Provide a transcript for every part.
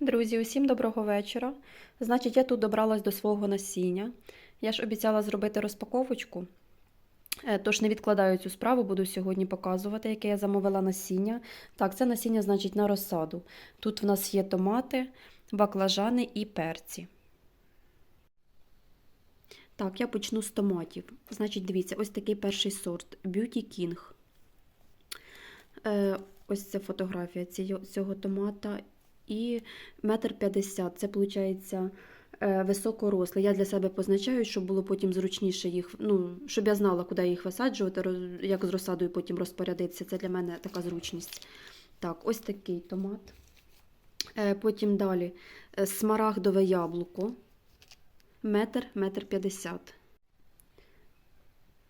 Друзі, усім доброго вечора. Значить, я тут добралась до свого насіння. Я ж обіцяла зробити розпаковочку, Е, тож не відкладаю цю справу, буду сьогодні показувати, яке я замовила насіння. Так, це насіння, значить, на розсаду. Тут в нас є томати, баклажани і перці. Так, я почну з томатів. Значить, дивіться, ось такий перший сорт Beauty King. Е, ось це фотографія цього, цього томата. І метр п'ятдесят. Це виходить високорослий. Я для себе позначаю, щоб було потім зручніше їх, ну, щоб я знала, куди їх висаджувати, як з розсадою потім розпорядитися. Це для мене така зручність. Так, ось такий томат. Е, Потім далі е, смарагдове яблуко. Метр, метр п'ятдесят.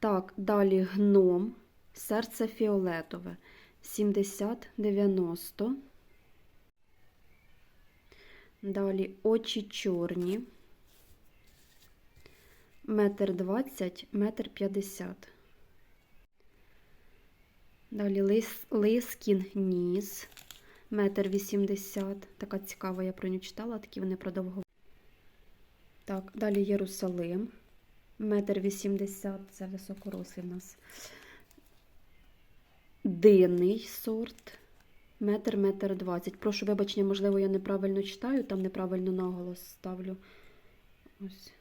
Так, далі гном, серце фіолетове. 70-90. Далі очі чорні. Метр двадцять, метр п'ятдесят. Далі лис, лискін ніс. Метр вісімдесят. Така цікава, я про нього читала, такі вони продовго. Так, далі Єрусалим. Метр вісімдесят. Це високорослий в нас. Динний сорт. Метр, метр двадцять. Прошу вибачення, можливо, я неправильно читаю, там неправильно наголос ставлю. Ось.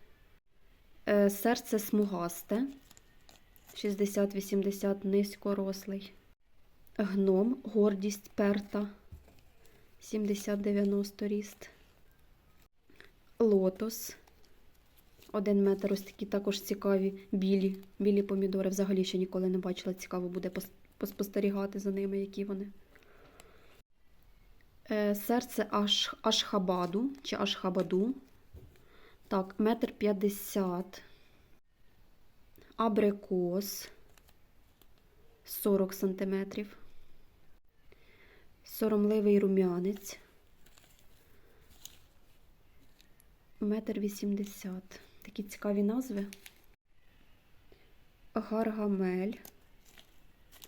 Е, серце смугасте. 60-80 низькорослий. Гном, гордість перта. 70-90 ріст. Лотос. Один метр, ось такі також цікаві білі. Білі помідори. Взагалі ще ніколи не бачила. Цікаво буде пос- поспостерігати за ними, які вони. Е, Серце аш, Ашхабаду чи Ашхабаду. Так, метр п'ятдесят. Абрикос 40 сантиметрів. Соромливий рум'янець. Метр вісімдесят. Такі цікаві назви. Гаргамель.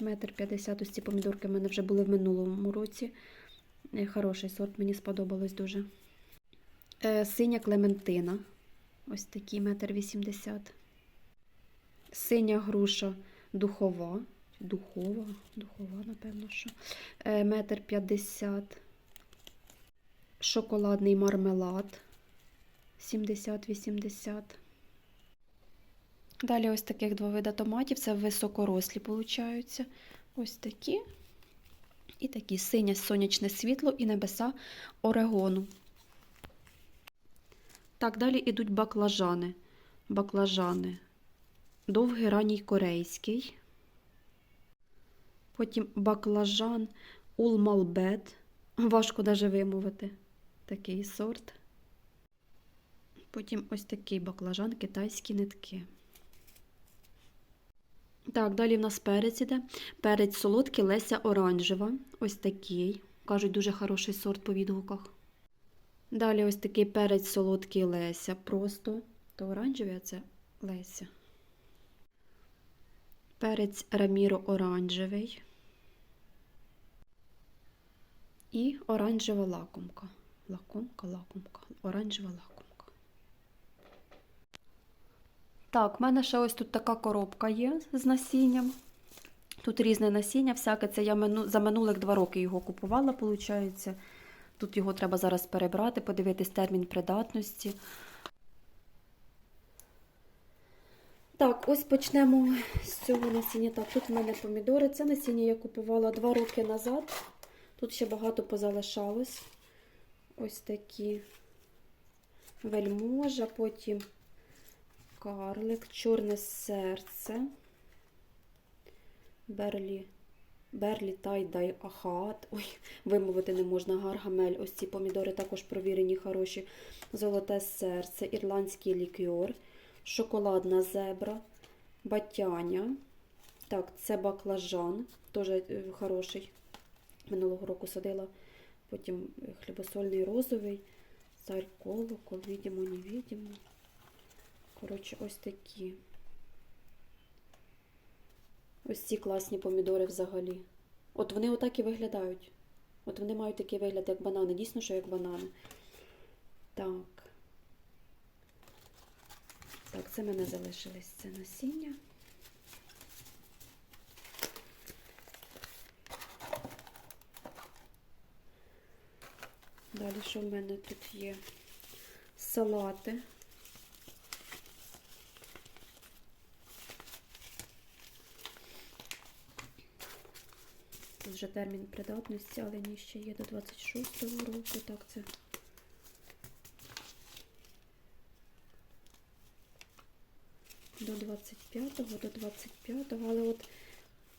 Метр п'ятдесят. Ось ці помідорки в мене вже були в минулому році. Е, Хороший сорт, мені сподобалось дуже. Е, Синя Клементина. Ось такий метр вісімдесят. Синя груша духова. Духова, духова, напевно, що. Е, Метр п'ятдесят. Шоколадний мармелад. 70-80. Далі ось таких два вида томатів. Це високорослі, получаються. Ось такі. І такі синє сонячне світло і небеса Орегону. Так, далі йдуть баклажани. Баклажани. Довгий ранній корейський. Потім баклажан Улмалбет. Важко даже вимовити. Такий сорт. Потім ось такий баклажан, китайські нитки. Так, далі в нас перець іде. Перець солодкий, Леся оранжева. Ось такий. Кажуть, дуже хороший сорт по відгуках. Далі ось такий перець солодкий Леся. Просто то оранжевий, а це Леся. Перець Раміро оранжевий. І оранжева лакомка. Лакомка, лакомка. Оранжева лакомка. Так, в мене ще ось тут така коробка є з насінням. Тут різне насіння, всяке. Це я мину... за минулих два роки його купувала, виходить. Тут його треба зараз перебрати, подивитись термін придатності. Так, ось почнемо з цього насіння. Так, тут в мене помідори. Це насіння я купувала два роки назад. Тут ще багато позалишалось. Ось такі вельможа, потім карлик, чорне серце, берлі, берлі тайдай ахат. Ой, вимовити не можна. Гаргамель. Ось ці помідори також провірені, хороші. Золоте серце, ірландський лікьор, шоколадна зебра, батяня. Так, це баклажан, теж е, хороший. Минулого року садила. Потім хлібосольний розовий, царь колокол, відімо, невідімо. Коротше, ось такі. Ось ці класні помідори взагалі. От вони отак і виглядають. От вони мають такий вигляд, як банани. Дійсно, що як банани. Так. Так, це в мене залишилось це насіння. Далі, що в мене тут є? Салати. Вже термін придатності, але ні, ще є до 26-го року. Так, це до 25-го, до 25-го, але от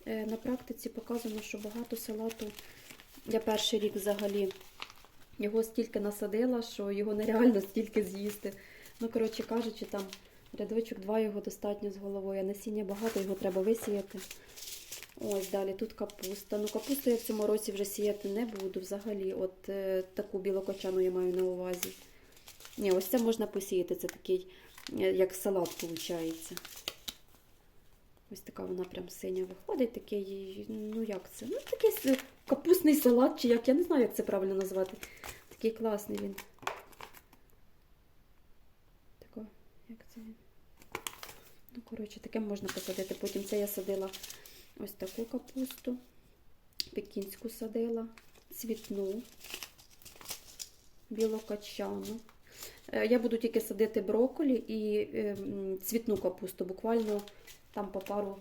е, на практиці показано, що багато салату я перший рік взагалі його стільки насадила, що його нереально стільки з'їсти. Ну, коротше кажучи, там рядочок два його достатньо з головою, а насіння багато, його треба висіяти. Ось далі тут капуста. Ну, капусту я в цьому році вже сіяти не буду взагалі. От е, таку білокочану я маю на увазі. Ні, ось це можна посіяти. Це такий, е, як салат виходить. Ось така вона прям синя виходить. Такий, ну як це? Ну, такий капустний салат, чи як, я не знаю, як це правильно назвати. Такий класний він. Тако, як це він? Ну, коротше, таке можна посадити. Потім це я садила ось таку капусту, пекінську садила, цвітну, білокачану. Е, Я буду тільки садити брокколі і е, цвітну капусту, буквально там по пару,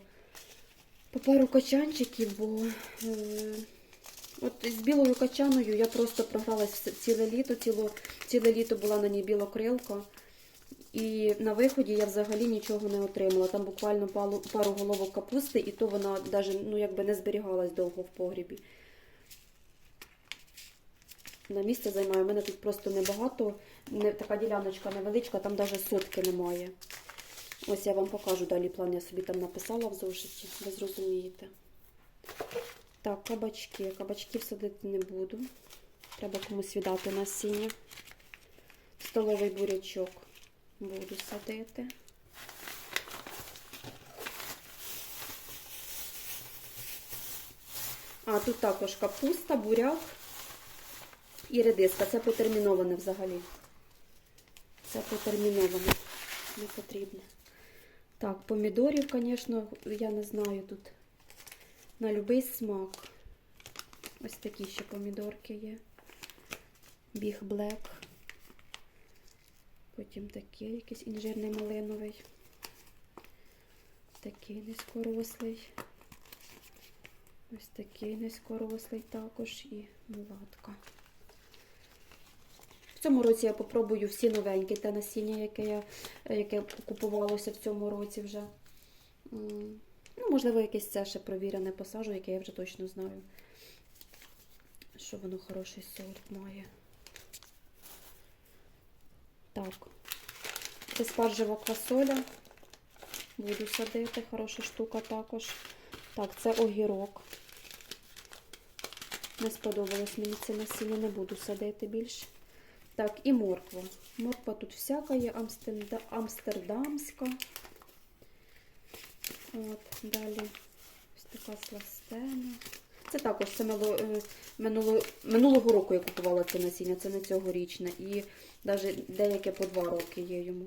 по пару качанчиків, бо е, от з білою качаною я просто програлась ціле літо, ціло, ціле літо була на ній білокрилка. І на виході я взагалі нічого не отримала. Там буквально пару, головок капусти, і то вона навіть ну, якби не зберігалась довго в погрібі. На місце займаю. У мене тут просто небагато, не, така діляночка невеличка, там навіть сотки немає. Ось я вам покажу далі план, я собі там написала в зошиті, ви зрозумієте. Так, кабачки. Кабачків садити не буду. Треба комусь віддати насіння. Столовий бурячок буду садити. А, тут також капуста, буряк і редиска. Це потерміноване взагалі. Це потерміноване. Не потрібне. Так, помідорів, звісно, я не знаю тут на будь-який смак. Ось такі ще помідорки є. Біг Блек. Потім такий якийсь інжирний малиновий. Такий низькорослий. Ось такий низькорослий також і мулатка. В цьому році я попробую всі новенькі те насіння, яке я, яке купувалося в цьому році вже. Ну, можливо, якесь це ще провірене посажу, яке я вже точно знаю, що воно хороший сорт має. Так, це спаржева квасоля. Буду садити, хороша штука також. Так, це огірок. Не сподобалось мені це насіння, не буду садити більше. Так, і морква. Морква тут всяка є, амстердамська. От, далі ось така сластена. Це також це минуло, е, минуло, минулого року я купувала це насіння, це не цьогорічне. І навіть деяке по два роки є йому.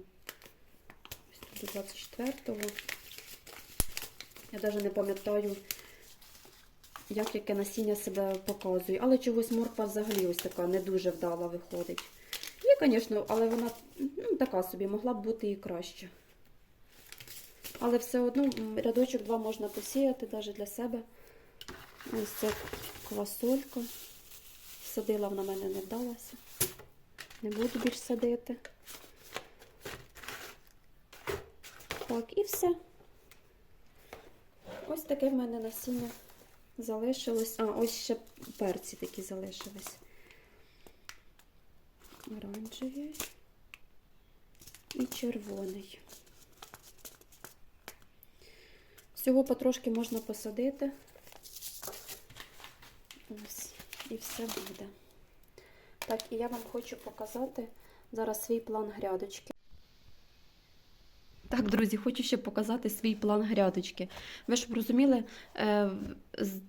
До 24-го. Я навіть не пам'ятаю, як яке насіння себе показує. Але чогось морква взагалі ось така не дуже вдала виходить. Є, звісно, але вона ну, така собі, могла б бути і краще. Але все одно рядочок два можна посіяти навіть для себе. Ось це квасолька. Садила вона мене не вдалася. Не буду більш садити. Так, і все. Ось таке в мене насіння залишилось. А, ось ще перці такі залишились. Оранжевий і червоний. Всього потрошки можна посадити. Ось, і все буде. Так, і я вам хочу показати зараз свій план грядочки. Так, друзі, хочу ще показати свій план грядочки. Ви ж розуміли, е,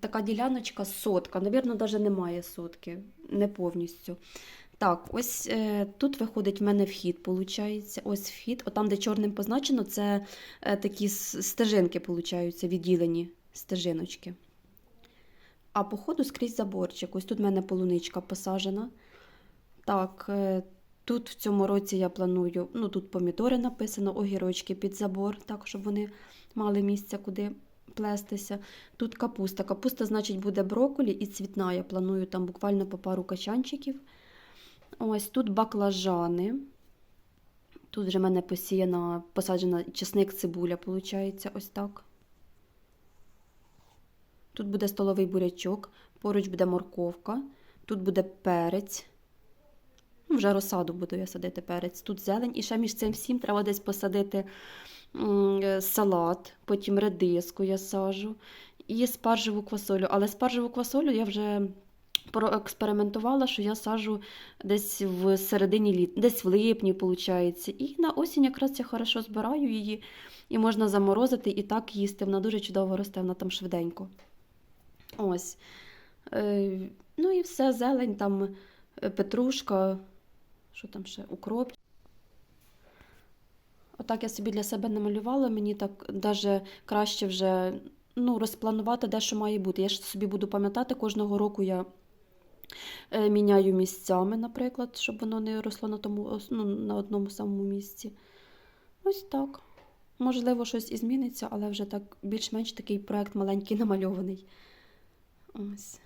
така діляночка сотка. Навірно, навіть немає сотки, не повністю. Так, ось е, тут виходить в мене вхід, виходить. Ось вхід. Отам, де чорним позначено, це е, такі стежинки, получаються, відділені стежиночки. А по ходу скрізь заборчик. Ось тут в мене полуничка посажена. Так, е, тут в цьому році я планую, ну тут помідори написано, огірочки під забор, так, щоб вони мали місце, куди плестися. Тут капуста. Капуста, значить, буде брокколі і цвітна. Я планую там буквально по пару качанчиків. Ось тут баклажани. Тут вже в мене посіяна, посаджена чесник, цибуля, виходить, ось так. Тут буде столовий бурячок, поруч буде морковка, тут буде перець. Ну, Вже розсаду буду я садити перець. Тут зелень. І ще між цим всім треба десь посадити е, салат, потім редиску я сажу і спаржеву квасолю. Але спаржеву квасолю я вже проекспериментувала, що я сажу десь в середині літ, десь в липні, виходить. І на осінь якраз я хорошо збираю її, і можна заморозити і так їсти. Вона дуже чудово росте, вона там швиденько. Ось. Е, ну і все, зелень, там е, петрушка, що там ще, укроп. Отак я собі для себе намалювала, мені так даже краще вже ну, розпланувати, де що має бути. Я ж собі буду пам'ятати, кожного року я е, міняю місцями, наприклад, щоб воно не росло на, тому, ну, на одному самому місці. Ось так. Можливо, щось і зміниться, але вже так більш-менш такий проект маленький намальований. Ось.